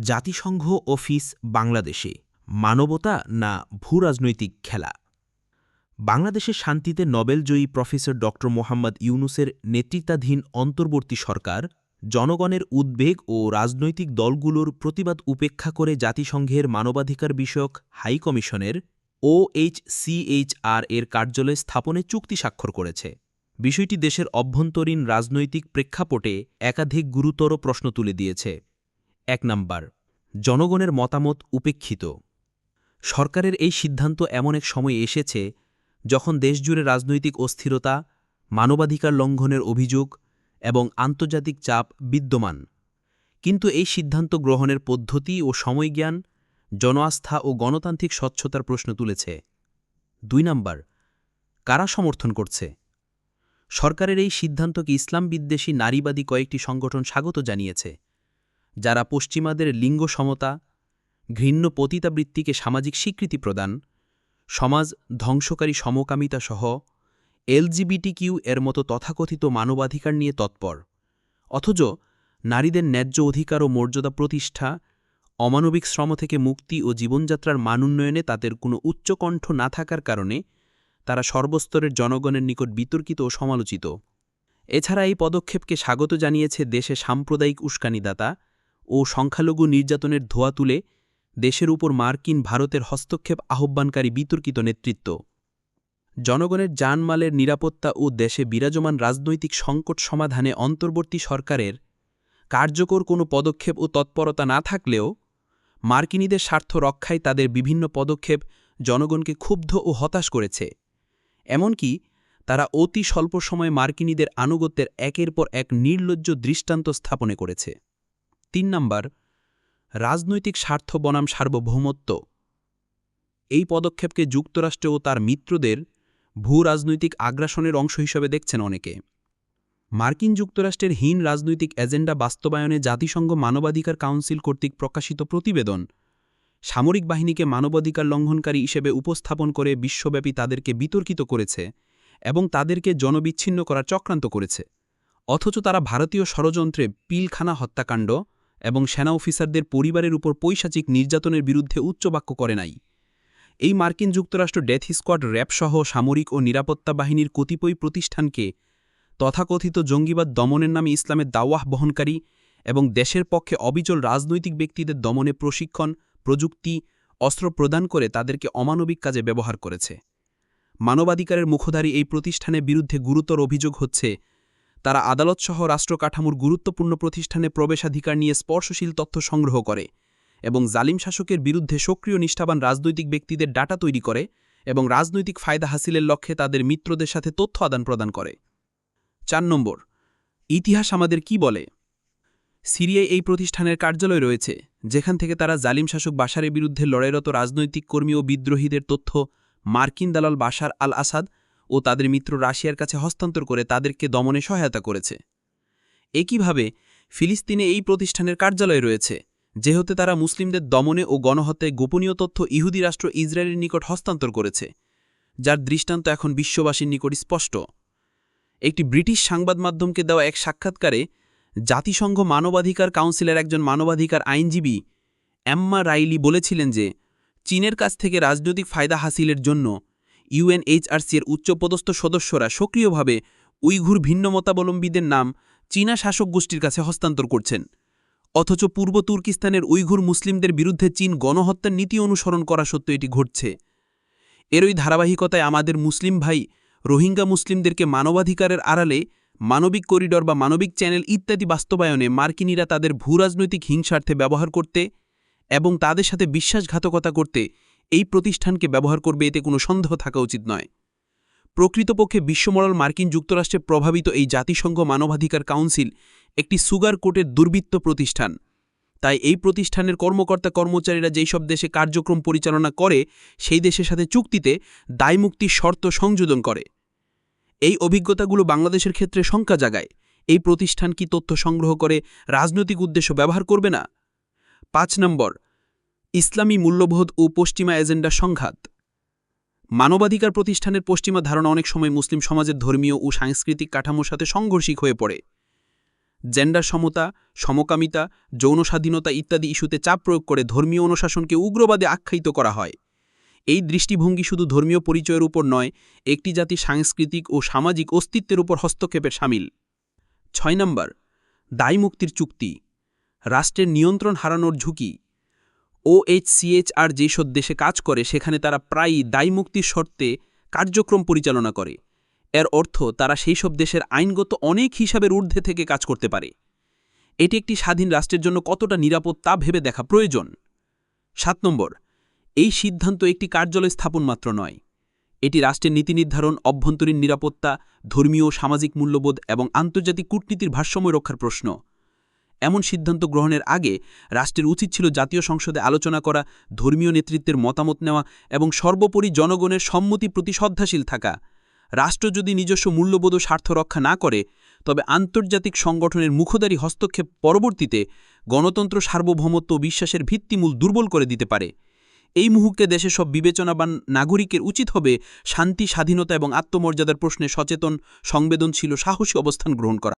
জাতিসংঘ অফিস বাংলাদেশে, মানবতা না ভূরাজনৈতিক খেলা? বাংলাদেশের শান্তিতে নোবেলজয়ী প্রফেসর ড. মোহাম্মদ ইউনুসের নেতৃত্বাধীন অন্তর্বর্তী সরকার, জনগণের উদ্বেগ ও রাজনৈতিক দলগুলোর প্রতিবাদ উপেক্ষা করে জাতিসংঘের মানবাধিকার বিষয়ক হাই কমিশনের ওএইচসিএইচআর এর কার্যালয় স্থাপনে চুক্তি স্বাক্ষর করেছে। বিষয়টি দেশের অভ্যন্তরীণ রাজনৈতিক প্রেক্ষাপটে একাধিক গুরুতর প্রশ্ন তুলে দিয়েছে। এক নাম্বার, জনগণের মতামত উপেক্ষিত। সরকারের এই সিদ্ধান্ত এমন এক সময় এসেছে যখন দেশজুড়ে রাজনৈতিক অস্থিরতা, মানবাধিকার লঙ্ঘনের অভিযোগ এবং আন্তর্জাতিক চাপ বিদ্যমান। কিন্তু এই সিদ্ধান্ত গ্রহণের পদ্ধতি ও সময়জ্ঞান জনআস্থা ও গণতান্ত্রিক স্বচ্ছতার প্রশ্ন তুলেছে। দুই নাম্বার, কারা সমর্থন করছে? সরকারের এই সিদ্ধান্তকে ইসলাম বিদ্বেষী নারীবাদী কয়েকটি সংগঠন স্বাগত জানিয়েছে। যারা পশ্চিমাদের লিঙ্গ সমতা, ঘৃণ্য পতিতাবৃত্তিকে সামাজিক স্বীকৃতি প্রদান, সমাজ ধ্বংসকারী সমকামিতা সহ এলজিবিটিকিউ এর মতো তথাকথিত মানবাধিকার নিয়ে তৎপর। অথচ নারীদের ন্যায্য অধিকার ও মর্যাদা প্রতিষ্ঠা, অমানবিক শ্রম থেকে মুক্তি ও জীবনযাত্রার মান উন্নয়নে তাদের কোনো উচ্চকণ্ঠ না থাকার কারণে তারা সর্বস্তরের জনগণের নিকট বিতর্কিত ও সমালোচিত। এছাড়া এই পদক্ষেপকে স্বাগত জানিয়েছে দেশে সাম্প্রদায়িক উস্কানিদাতা ও সংখ্যালঘু নির্যাতনের ধোয়া তুলে দেশের উপর মার্কিন ভারতের হস্তক্ষেপ আহ্বানকারী বিতর্কিত নেতৃত্ব। জনগণের জানমালের নিরাপত্তা ও দেশে বিরাজমান রাজনৈতিক সংকট সমাধানে অন্তর্বর্তী সরকারের কার্যকর কোনো পদক্ষেপ ও তৎপরতা না থাকলেও মার্কিনীদের স্বার্থ রক্ষায় তাদের বিভিন্ন পদক্ষেপ জনগণকে ক্ষুব্ধ ও হতাশ করেছে। এমনকি তারা অতি স্বল্প সময়ে মার্কিনীদের আনুগত্যের একের পর এক নির্লজ্জ দৃষ্টান্ত স্থাপনে করেছে। তিন নম্বর, রাজনৈতিক স্বার্থ বনাম সার্বভৌমত্ব। এই পদক্ষেপকে যুক্তরাষ্ট্র ও তার মিত্রদের ভূ রাজনৈতিক আগ্রাসনের অংশ হিসেবে দেখছেন অনেকে। মার্কিন যুক্তরাষ্ট্রের হীন রাজনৈতিক এজেন্ডা বাস্তবায়নে জাতিসংঘ মানবাধিকার কাউন্সিল কর্তৃক প্রকাশিত প্রতিবেদন সামরিক বাহিনীকে মানবাধিকার লঙ্ঘনকারী হিসেবে উপস্থাপন করে বিশ্বব্যাপী তাদেরকে বিতর্কিত করেছে এবং তাদেরকে জনবিচ্ছিন্ন করার চক্রান্ত করেছে। অথচ তারা ভারতীয় ষড়যন্ত্রে পিলখানা হত্যাকাণ্ড এবং সেনা অফিসারদের পরিবারের উপর পৈশাচিক নির্যাতনের বিরুদ্ধে উচ্চবাক্য করে নাই। এই মার্কিন যুক্তরাষ্ট্র ডেথ স্কোয়াড র্যাবসহ সামরিক ও নিরাপত্তা বাহিনীর কতিপয় প্রতিষ্ঠানকে তথাকথিত জঙ্গিবাদ দমনের নামে ইসলামের দাওয়াহ বহনকারী এবং দেশের পক্ষে অবিচল রাজনৈতিক ব্যক্তিদের দমনে প্রশিক্ষণ, প্রযুক্তি, অস্ত্র প্রদান করে তাদেরকে অমানবিক কাজে ব্যবহার করেছে। মানবাধিকারের মুখধারী এই প্রতিষ্ঠানের বিরুদ্ধে গুরুতর অভিযোগ হচ্ছে তারা আদালতসহ রাষ্ট্রকাঠামোর গুরুত্বপূর্ণ প্রতিষ্ঠানে প্রবেশাধিকার নিয়ে স্পর্শশীল তথ্য সংগ্রহ করে এবং জালিম শাসকের বিরুদ্ধে সক্রিয় নিষ্ঠাবান রাজনৈতিক ব্যক্তিদের ডাটা তৈরি করে এবং রাজনৈতিক ফায়দা হাসিলের লক্ষ্যে তাদের মিত্রদের সাথে তথ্য আদান প্রদান করে। চার নম্বর, ইতিহাস আমাদের কি বলে? সিরিয়ায় এই প্রতিষ্ঠানের কার্যালয় রয়েছে, যেখান থেকে তারা জালিম শাসক বাশারের বিরুদ্ধে লড়াইরত রাজনৈতিক কর্মী ও বিদ্রোহীদের তথ্য মার্কিন দালাল বাশার আল আসাদ ও তাদের মিত্র রাশিয়ার কাছে হস্তান্তর করে তাদেরকে দমনে সহায়তা করেছে। একইভাবে ফিলিস্তিনে এই প্রতিষ্ঠানের কার্যালয় রয়েছে, যেহেতু তারা মুসলিমদের দমনে ও গণহত্যায় গোপনীয় তথ্য ইহুদি রাষ্ট্র ইসরায়েলের নিকট হস্তান্তর করেছে, যার দৃষ্টান্ত এখন বিশ্ববাসীর নিকট স্পষ্ট। একটি ব্রিটিশ সংবাদ মাধ্যমকে দেওয়া এক সাক্ষাৎকারে জাতিসংঘ মানবাধিকার কাউন্সিলের একজন মানবাধিকার আইনজীবী অ্যাম্মা রাইলি বলেছিলেন যে, চীনের কাছ থেকে রাজনৈতিক ফায়দা হাসিলের জন্য ইউএনএইচআরসি এর উচ্চপদস্থ সদস্যরা সক্রিয়ভাবে উইঘুর ভিন্নমতাবলম্বীদের নাম চীনা শাসক গোষ্ঠীর কাছে হস্তান্তর করছেন। অথচ পূর্ব তুর্কিস্তানের উইঘুর মুসলিমদের বিরুদ্ধে চীন গণহত্যার নীতি অনুসরণ করা সত্ত্বেও এটি ঘটছে। এরই ধারাবাহিকতায় আমাদের মুসলিম ভাই রোহিঙ্গা মুসলিমদেরকে মানবাধিকারের আড়ালে মানবিক করিডর বা মানবিক চ্যানেল ইত্যাদি বাস্তবায়নে মার্কিনীরা তাদের ভূরাজনৈতিক হিংসার্থে ব্যবহার করতে এবং তাদের সাথে বিশ্বাসঘাতকতা করতে এই প্রতিষ্ঠানকে ব্যবহার করবে এতে কোনো সন্দেহ থাকা উচিত নয়। প্রকৃতপক্ষে বিশ্বমরল মার্কিন যুক্তরাষ্ট্রে প্রভাবিত এই জাতিসংঘ মানবাধিকার কাউন্সিল একটি সুগার কোটের দুর্বৃত্ত প্রতিষ্ঠান। তাই এই প্রতিষ্ঠানের কর্মকর্তা কর্মচারীরা যেই সব দেশে কার্যক্রম পরিচালনা করে, সেই দেশের সাথে চুক্তিতে দায়মুক্তির শর্ত সংযোজন করে। এই অভিজ্ঞতাগুলো বাংলাদেশের ক্ষেত্রে শঙ্কা জাগায়। এই প্রতিষ্ঠান কি তথ্য সংগ্রহ করে রাজনৈতিক উদ্দেশ্য ব্যবহার করবে না? পাঁচ নম্বর ইসলামী মূল্যবোধ ও পশ্চিমা এজেন্ডা সংঘাত। মানবাধিকার প্রতিষ্ঠানের পশ্চিমা ধারণা অনেক সময় মুসলিম সমাজের ধর্মীয় ও সাংস্কৃতিক কাঠামোর সাথে সংঘর্ষিক হয়ে পড়ে। জেন্ডার সমতা, সমকামিতা, যৌন স্বাধীনতা ইত্যাদি ইস্যুতে চাপ প্রয়োগ করে ধর্মীয় অনুশাসনকে উগ্রবাদে আখ্যায়িত করা হয়। এই দৃষ্টিভঙ্গি শুধু ধর্মীয় পরিচয়ের উপর নয়, একটি জাতির সাংস্কৃতিক ও সামাজিক অস্তিত্বের উপর হস্তক্ষেপের সামিল। ছয় নম্বর, দায়মুক্তির চুক্তি। রাষ্ট্রের নিয়ন্ত্রণ হারানোর ঝুঁকি। ওএইচসিএইচআর যেসব দেশে কাজ করে, সেখানে তারা প্রায়ই দায়মুক্তির শর্তে কার্যক্রম পরিচালনা করে। এর অর্থ, তারা সেই সব দেশের আইনগত অনেক হিসাবের ঊর্ধ্বে থেকে কাজ করতে পারে। এটি একটি স্বাধীন রাষ্ট্রের জন্য কতটা নিরাপদ তা ভেবে দেখা প্রয়োজন। সাত নম্বর, এই সিদ্ধান্ত একটি কার্যালয় স্থাপন মাত্র নয়। এটি রাষ্ট্রের নীতি নির্ধারণ, অভ্যন্তরীণ নিরাপত্তা, ধর্মীয় সামাজিক মূল্যবোধ এবং আন্তর্জাতিক কূটনীতির ভারসাম্য রক্ষার প্রশ্ন। এমন সিদ্ধান্ত গ্রহণের আগে রাষ্ট্রের উচিত ছিল জাতীয় সংসদে আলোচনা করা, ধর্মীয় নেতৃত্বের মতামত নেওয়া এবং সর্বোপরি জনগণের সম্মতি প্রতি শ্রদ্ধাশীল থাকা। রাষ্ট্র যদি নিজস্ব মূল্যবোধ স্বার্থ রক্ষা না করে, তবে আন্তর্জাতিক সংগঠনের মুখোদারি হস্তক্ষেপ পরবর্তীতে গণতন্ত্র সার্বভৌমত্ব বিশ্বাসের ভিত্তিমূল দুর্বল করে দিতে পারে। এই মুহূর্তে দেশে সব বিবেচনাবান নাগরিকের উচিত হবে শান্তি, স্বাধীনতা এবং আত্মমর্যাদার প্রশ্নে সচেতন, সংবেদনশীল সাহসী অবস্থান গ্রহণ করা।